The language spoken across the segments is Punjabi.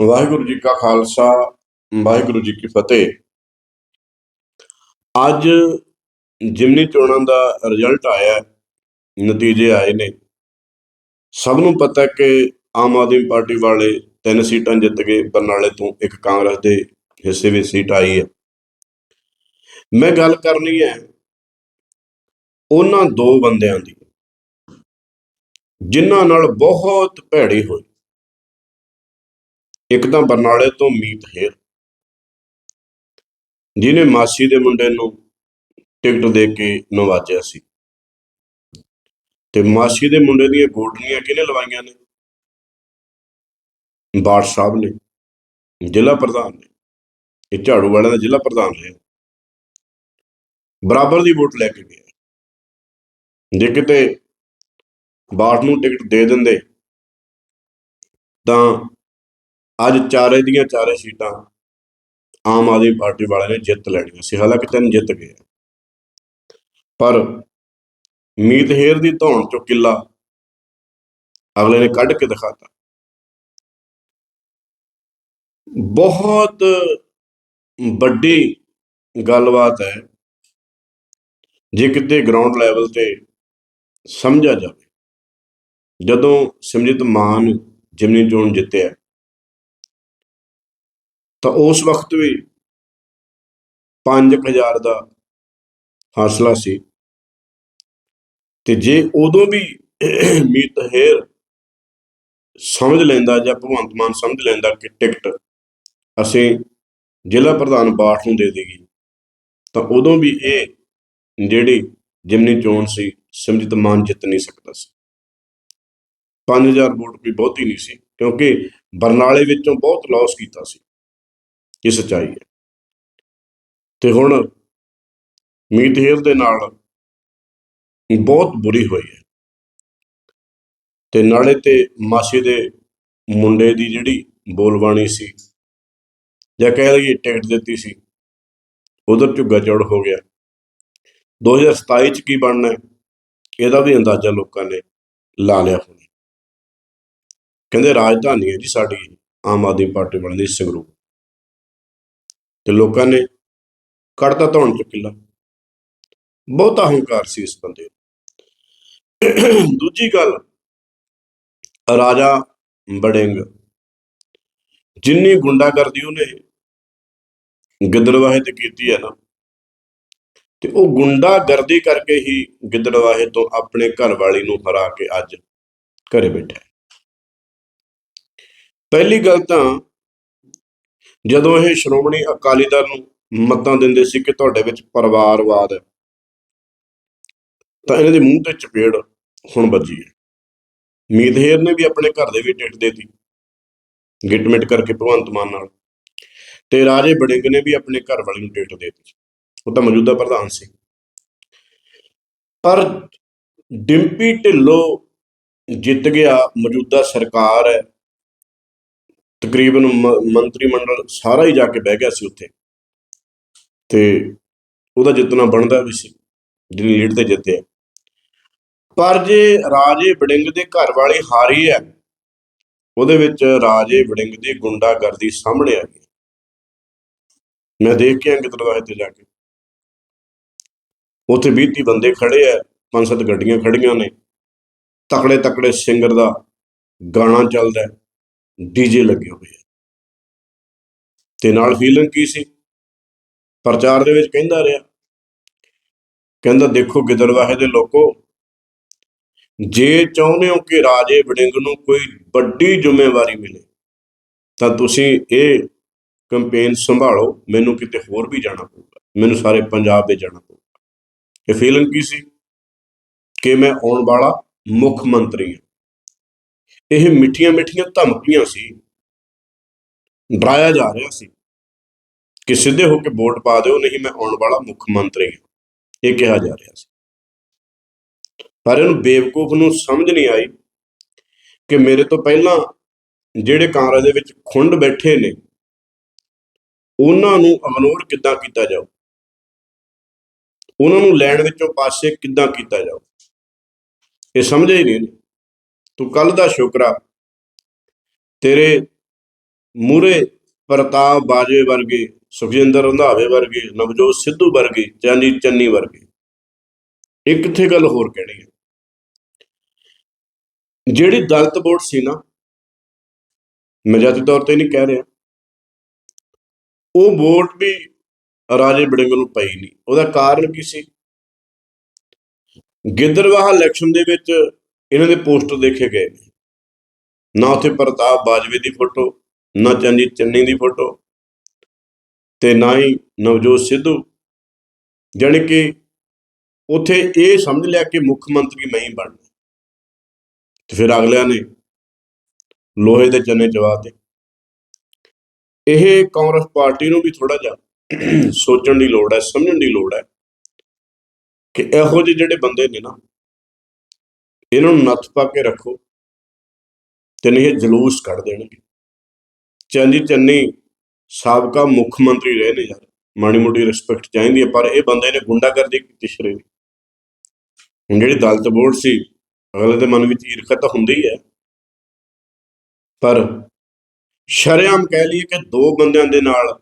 ਵਾਹਿਗੁਰੂ ਜੀ ਕਾ ਖਾਲਸਾ ਵਾਹਿਗੁਰੂ ਜੀ ਕੀ ਫਤਿਹ। ਅੱਜ ਜਿਮਨੀ ਚੋਣਾਂ ਦਾ ਰਿਜ਼ਲਟ ਆਇਆ ਨਤੀਜੇ ਆਏ ਨੇ। ਸਭ ਨੂੰ ਪਤਾ ਹੈ ਕਿ ਆਮ ਆਦਮੀ ਪਾਰਟੀ ਵਾਲੇ ਤਿੰਨ ਸੀਟਾਂ ਜਿੱਤ ਗਏ ਬਰਨਾਲੇ ਤੋਂ ਇੱਕ ਕਾਂਗਰਸ ਦੇ ਹਿੱਸੇ ਵਿੱਚ ਸੀਟ ਆਈ ਹੈ। ਮੈਂ ਗੱਲ ਕਰਨੀ ਹੈ ਉਹਨਾਂ ਦੋ ਬੰਦਿਆਂ ਦੀ ਜਿਨ੍ਹਾਂ ਨਾਲ ਬਹੁਤ ਭੈੜੀ ਹੋਈ। ਇੱਕ ਤਾਂ ਬਰਨਾਲੇ ਤੋਂ ਮੀਤ ਹੇਰ। ਜਿਹਨੇ ਮਾਸੀ ਦੇ ਮੁੰਡੇ ਨੂੰ ਟਿਕਟ ਦੇ ਕੇ ਨਵਾਜਿਆ ਸੀ। ਤੇ ਮਾਸੀ ਦੇ ਮੁੰਡੇ ਦੀਆਂ ਗੋਡਨੀਆਂ ਕਿਹਨੇ ਲਵਾਈਆਂ ਨੇ? ਬਾੜ ਸਾਹਿਬ ਨੇ, ਜ਼ਿਲ੍ਹਾ ਪ੍ਰਧਾਨ ਨੇ। ਇਹ ਝਾੜੂ ਵਾਲਿਆਂ ਦਾ ਜ਼ਿਲ੍ਹਾ ਪ੍ਰਧਾਨ ਰਿਹਾ। ਬਰਾਬਰ ਦੀ ਵੋਟ ਲੈ ਕੇ ਗਿਆ ਜੇ ਕਿਤੇ ਬਾੜ ਨੂੰ ਟਿਕਟ ਦੇ ਦਿੰਦੇ, ਤਾਂ ਅੱਜ ਚਾਰੇ ਦੀਆਂ ਚਾਰੇ ਸੀਟਾਂ ਆਮ ਆਦਮੀ ਪਾਰਟੀ ਵਾਲਿਆਂ ਨੇ ਜਿੱਤ ਲੈਣੀਆਂ ਸੀ, ਹਾਲਾਂਕਿ ਤਿੰਨ ਜਿੱਤ ਗਏ। ਪਰ ਮੀਤ ਹੇਰ ਦੀ ਧੌਣ ਚੋਂ ਕਿੱਲਾ ਅਗਲੇ ਨੇ ਕੱਢ ਕੇ ਦਿਖਾਤਾ। ਬਹੁਤ ਵੱਡੀ ਗੱਲਬਾਤ ਹੈ, ਜੇ ਕਿਤੇ ਗਰਾਊਂਡ ਲੈਵਲ ਤੇ ਸਮਝਿਆ ਜਾਵੇ, ਜਦੋਂ ਸਿਮਰਜੀਤ ਮਾਨ ਜਿਮਨੀ ਚੋਣ ਜਿੱਤਿਆ ਤਾਂ ਉਸ ਵਕਤ ਵੀ 5000 ਦਾ ਹਾਸਲਾ ਸੀ। ਤੇ ਜੇ ਉਦੋਂ ਵੀ ਮੀਤ ਹੇਰ ਸਮਝ ਲੈਂਦਾ ਜਾਂ ਭਗਵੰਤ ਮਾਨ ਸਮਝ ਲੈਂਦਾ ਕਿ ਟਿਕਟ ਅਸੀਂ ਜ਼ਿਲ੍ਹਾ ਪ੍ਰਧਾਨ ਬਾਠ ਨੂੰ ਦੇ ਦੇਗੀ ਤਾਂ ਉਦੋਂ ਵੀ ਇਹ ਜਿਹੜੀ ਜਿਮਨੀ ਚੋਣ ਸੀ, ਸਿਮਰਜੀਤ ਮਾਨ ਜਿੱਤ ਨਹੀਂ ਸਕਦਾ ਸੀ। 5000 ਵੋਟ ਵੀ ਬਹੁਤੀ ਨਹੀਂ ਸੀ, ਕਿਉਂਕਿ ਬਰਨਾਲੇ ਵਿੱਚੋਂ ਬਹੁਤ ਲਾਸ ਕੀਤਾ ਸੀ। ਇਹ ਸੱਚਾਈ ਹੈ। ਤੇ ਹੁਣ ਮੀਤ ਹੇਰ ਦੇ ਨਾਲ ਬਹੁਤ ਬੁਰੀ ਹੋਈ ਹੈ। ਤੇ ਨਾਲੇ ਤੇ ਮਾਸੀ ਦੇ ਮੁੰਡੇ ਦੀ ਜਿਹੜੀ ਬੋਲਬਾਣੀ ਸੀ ਜਾਂ ਕਹਿ ਲਈਏ ਟਿਕਟ ਦਿੱਤੀ ਸੀ, ਉਧਰ ਝੁੱਗਾ ਚੌੜ ਹੋ ਗਿਆ। 2027 ਚ ਕੀ ਬਣਨਾ ਇਹਦਾ ਵੀ ਅੰਦਾਜ਼ਾ ਲੋਕਾਂ ਨੇ ਲਾ ਲਿਆ ਹੁਣ। ਕਹਿੰਦੇ ਰਾਜਧਾਨੀ ਹੈ ਜੀ ਸਾਡੀ ਆਮ ਆਦਮੀ ਪਾਰਟੀ ਵਾਲਿਆਂ ਦੀ ਸੰਗਰੂਰ। ਤੇ ਲੋਕਾਂ ਨੇ ਕੱਢਤਾ ਧੌਣ ਚ ਕਿੱਲਾ। ਬਹੁਤਾ ਹੰਕਾਰ ਸੀ ਇਸ ਬੰਦੇ ਨੂੰ। ਦੂਜੀ ਗੱਲ, ਰਾਜਾ ਬੜਿੰਗ ਜਿੰਨੀ ਗੁੰਡਾਗਰਦੀ ਉਹਨੇ ਗਿੱਦੜਵਾਹੇ ਤੇ ਕੀਤੀ ਹੈ ਨਾ, ਤੇ ਉਹ ਗੁੰਡਾਗਰਦੀ ਕਰਕੇ ਹੀ ਗਿੱਦੜਵਾਹੇ ਤੋਂ ਆਪਣੇ ਘਰ ਵਾਲੀ ਨੂੰ ਹਰਾ ਕੇ ਅੱਜ ਘਰੇ ਬੈਠਾ ਪਹਿਲੀ ਗੱਲ ਤਾਂ ਜਦੋਂ ਇਹ ਸ਼੍ਰੋਮਣੀ ਅਕਾਲੀ ਦਲ ਨੂੰ ਮਤਾਂ ਦਿੰਦੇ ਸੀ ਕਿ ਤੁਹਾਡੇ ਵਿੱਚ ਪਰਿਵਾਰਵਾਦ ਹੈ, ਤਾਂ ਇਹਨਾਂ ਦੇ ਮੂੰਹ ਤੇ ਚਪੇੜ ਹੁਣ ਵੱਜੀ ਹੈ। ਮੀਤ ਨੇ ਵੀ ਆਪਣੇ ਘਰ ਦੇ ਵਿੱਚ ਟਿਕਟ ਦੇਤੀ ਗਿਟਮਿਟ ਕਰਕੇ ਭਗਵੰਤ ਮਾਨ ਨਾਲ। ਤੇ ਰਾਜੇ ਬੜਿੰਗ ਨੇ ਵੀ ਆਪਣੇ ਘਰ ਵਾਲੀ ਨੂੰ ਟਿਕਟ ਦੇਤੀ। ਉਹ ਤਾਂ ਮੌਜੂਦਾ ਪ੍ਰਧਾਨ ਸੀ। ਪਰ ਡਿੰਪੀ ਢਿੱਲੋਂ ਜਿੱਤ ਗਿਆ ਮੌਜੂਦਾ ਸਰਕਾਰ ਹੈ ਤਕਰੀਬਨ ਮੰਤਰੀ ਮੰਡਲ ਸਾਰਾ ਹੀ ਜਾ ਕੇ ਬਹਿ ਗਿਆ ਸੀ ਉੱਥੇ। ਤੇ ਉਹਦਾ ਜਿੱਤਣਾ ਬਣਦਾ ਵੀ ਸੀ, ਜਿਹੜੀ ਲੀਡ ਤੇ ਜਿੱਤਿਆ। ਪਰ ਜੇ ਰਾਜੇ ਵੜਿੰਗ ਦੇ ਘਰ ਵਾਲੀ ਹਾਰੀ ਹੈ, ਉਹਦੇ ਵਿੱਚ ਰਾਜੇ ਵੜਿੰਗ ਦੀ ਗੁੰਡਾਗਰਦੀ ਸਾਹਮਣੇ ਆ ਗਈ। ਮੈਂ ਦੇਖ ਕੇ ਅੰਕਿਤ ਲਵਾਏ ਤੇ ਜਾ ਕੇ। ਉੱਥੇ 20 ਤੀਹ ਬੰਦੇ ਖੜੇ ਆ ਪੰਜ ਸੱਤ ਗੱਡੀਆਂ ਖੜੀਆਂ ਨੇ। ਤਕੜੇ ਤਕੜੇ ਸਿੰਗਰ ਦਾ ਗਾਣਾ ਚੱਲਦਾ ਡੀਜੇ ਲੱਗੇ ਹੋਏ ਆ। ਤੇ ਨਾਲ ਫੀਲਿੰਗ ਕੀ ਸੀ? ਪ੍ਰਚਾਰ ਦੇ ਵਿੱਚ ਕਹਿੰਦਾ ਰਿਹਾ ਕਹਿੰਦਾ ਦੇਖੋ ਗਿੱਦੜਵਾਹੇ ਦੇ ਲੋਕੋ ਜੇ ਚਾਹੁੰਦੇ ਹੋ ਕਿ ਰਾਜੇ ਵੜਿੰਗ ਨੂੰ ਕੋਈ ਵੱਡੀ ਜ਼ਿੰਮੇਵਾਰੀ ਮਿਲੇ ਤਾਂ ਤੁਸੀਂ ਇਹ ਕੈਂਪੇਨ ਸੰਭਾਲੋ ਮੈਨੂੰ ਕਿਤੇ ਹੋਰ ਵੀ ਜਾਣਾ ਪਊਗਾ ਮੈਨੂੰ ਸਾਰੇ ਪੰਜਾਬ ਵਿੱਚ ਜਾਣਾ ਪਊਗਾ। ਇਹ ਫੀਲਿੰਗ ਕੀ ਸੀ? ਕਿ ਮੈਂ ਆਉਣ ਵਾਲਾ ਮੁੱਖ ਮੰਤਰੀ ਹਾਂ। ਇਹ ਮਿੱਠੀਆਂ ਮਿੱਠੀਆਂ ਧਮਕੀਆਂ ਸੀ। ਡਰਾਇਆ ਜਾ ਰਿਹਾ ਸੀ ਕਿ ਸਿੱਧੇ ਹੋ ਕੇ ਵੋਟ ਪਾ ਦਿਓ, ਨਹੀਂ ਮੈਂ ਆਉਣ ਵਾਲਾ ਮੁੱਖ ਮੰਤਰੀ ਹਾਂ। ਇਹ ਕਿਹਾ ਜਾ ਰਿਹਾ ਸੀ। ਪਰ ਇਹਨੂੰ ਬੇਵਕੂਫ ਨੂੰ ਸਮਝ ਨਹੀਂ ਆਈ ਕਿ ਮੇਰੇ ਤੋਂ ਪਹਿਲਾਂ ਜਿਹੜੇ ਕਾਂਗਰਸ ਦੇ ਵਿੱਚ ਖੁੰਡ ਬੈਠੇ ਨੇ, ਉਹਨਾਂ ਨੂੰ ਇਗਨੋਰ ਕਿੱਦਾਂ ਕੀਤਾ ਜਾਊ? ਉਹਨਾਂ ਨੂੰ ਲੈਣ ਵਿੱਚੋਂ ਪਾਸੇ ਕਿੱਦਾਂ ਕੀਤਾ ਜਾਊ? ਇਹ ਸਮਝੇ ਹੀ ਨਹੀਂ ਤੂੰ ਕੱਲ ਦਾ ਸ਼ੁਕਰਾ ਤੇਰੇ ਮੂਰੇ ਪ੍ਰਤਾਪ ਬਾਜਵੇ ਵਰਗੇ, ਸੁਖਜਿੰਦਰ ਰੰਧਾਵੇ ਵਰਗੇ, ਨਵਜੋਤ ਸਿੱਧੂ ਵਰਗੇ ਚਾਨੀ ਚੰਨੀ ਵਰਗੇ। ਇੱਕ ਇੱਥੇ ਗੱਲ ਹੋਰ ਕਹਿਣੀ ਹੈ ਜਿਹੜੀ ਦਲਤ ਬੋਰਡ ਸੀ ਨਾ, ਮੈਂ ਜਾਤੀ ਤੌਰ ਤੇ ਨਹੀਂ ਕਹਿ ਰਿਹਾ, ਉਹ ਵੋਟ ਵੀ ਰਾਜੇ ਬੜਿੰਗ ਨੂੰ ਪਈ ਨਹੀਂ। ਉਹਦਾ ਕਾਰਨ ਕੀ ਸੀ? ਗਿੱਦਰਵਾਹ ਇਲੈਕਸ਼ਨ ਦੇ ਵਿੱਚ ਇਹਨਾਂ ਦੇ ਪੋਸਟਰ ਦੇਖੇ ਗਏ ਨੇ। ਨਾ ਉੱਥੇ ਪ੍ਰਤਾਪ ਬਾਜਵੇ ਦੀ ਫੋਟੋ, ਨਾ ਚੰਨੀ ਚੰਨੀ ਦੀ ਫੋਟੋ ਤੇ ਨਾ ਹੀ ਨਵਜੋਤ ਸਿੱਧੂ। ਜਾਣੀ ਕਿ ਉੱਥੇ ਇਹ ਸਮਝ ਲਿਆ ਕਿ ਮੁੱਖ ਮੰਤਰੀ ਮੈਂ ਹੀ ਬਣਨਾ। ਤੇ ਫਿਰ ਅਗਲਿਆਂ ਨੇ ਲੋਹੇ ਦੇ ਚੰਨੇ ਚਵਾ ਤੇ ਇਹ ਕਾਂਗਰਸ ਪਾਰਟੀ ਨੂੰ ਵੀ ਥੋੜਾ ਜਿਹਾ ਸੋਚਣ ਦੀ ਲੋੜ ਹੈ, ਸਮਝਣ ਦੀ ਲੋੜ ਹੈ ਕਿ ਇਹੋ ਜਿਹੇ ਜਿਹੜੇ ਬੰਦੇ ਨੇ ਨਾ ਇਹਨਾਂ ਨੂੰ ਨੱਥ ਪਾ ਕੇ ਰੱਖੋ ਤੇ ਨਹੀਂ ਇਹ ਜਲੂਸ ਕੱਢ ਦੇਣਗੇ। ਚੰਨੀ ਚੰਨੀ ਸਾਬਕਾ ਮੁੱਖ ਮੰਤਰੀ ਰਹੇ ਨੇ ਯਾਰ। ਮਾੜੀ ਮੋਟੀ ਰਿਸਪੈਕਟ ਚਾਹੀਦੀ ਹੈ, ਪਰ ਇਹ ਬੰਦੇ ਨੇ ਗੁੰਡਾਗਰਦੀ ਕੀਤੀ ਸ਼ਰੇ ਜਿਹੜੀ ਦਲਤ ਬੋਰਡ ਸੀ, ਅਗਲੇ ਦੇ ਮਨ ਵਿੱਚ ਈਰਖਾ ਤਾਂ ਹੁੰਦੀ ਹੈ। ਪਰ ਸ਼ਰੇਆਮ ਕਹਿ ਲਈਏ ਕਿ ਦੋ ਬੰਦਿਆਂ ਦੇ ਨਾਲ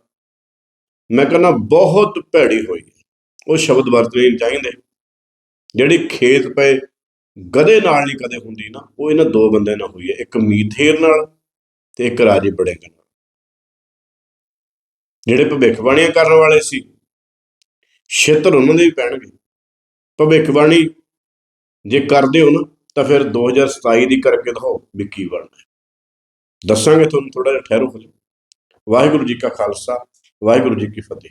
ਮੈਂ ਕਹਿੰਦਾ ਬਹੁਤ ਭੈੜੀ ਹੋਈ ਹੈ। ਉਹ ਸ਼ਬਦ ਵਰਤਣੇ ਨਹੀਂ ਚਾਹੀਦੇ। ਜਿਹੜੀ ਖੇਤ ਪਏ ਗਧੇ ਨਾਲ ਨਹੀਂ ਕਦੇ ਹੁੰਦੀ ਨਾ, ਉਹ ਇਹਨਾਂ ਦੋ ਬੰਦਿਆਂ ਨਾਲ ਹੋਈ ਹੈ, ਇੱਕ ਮੀਥੇਰ ਨਾਲ ਤੇ ਇੱਕ ਰਾਜੇ ਬੜਿੰਗ ਨਾਲ। ਜਿਹੜੇ ਭਵਿੱਖਬਾਣੀਆਂ ਕਰਨ ਵਾਲੇ ਸੀ, ਛੇਤਰ ਉਹਨਾਂ ਦੇ ਵੀ ਪੈਣਗੇ। ਭਵਿੱਖਬਾਣੀ ਜੇ ਕਰਦੇ ਹੋ ਨਾ, ਤਾਂ ਫਿਰ 2027 ਦੀ ਕਰਕੇ ਦਿਖਾਓ ਵੀ ਕੀ ਬਣਨਾ ਦੱਸਾਂਗੇ ਤੁਹਾਨੂੰ ਥੋੜਾ ਜਿਹਾ ਠਹਿਰੋ ਹਲੇ ਵਾਹਿਗੁਰੂ ਜੀ ਕਾ ਖਾਲਸਾ, ਵਾਹਿਗੁਰੂ ਜੀ ਕੀ ਫਤਿਹ।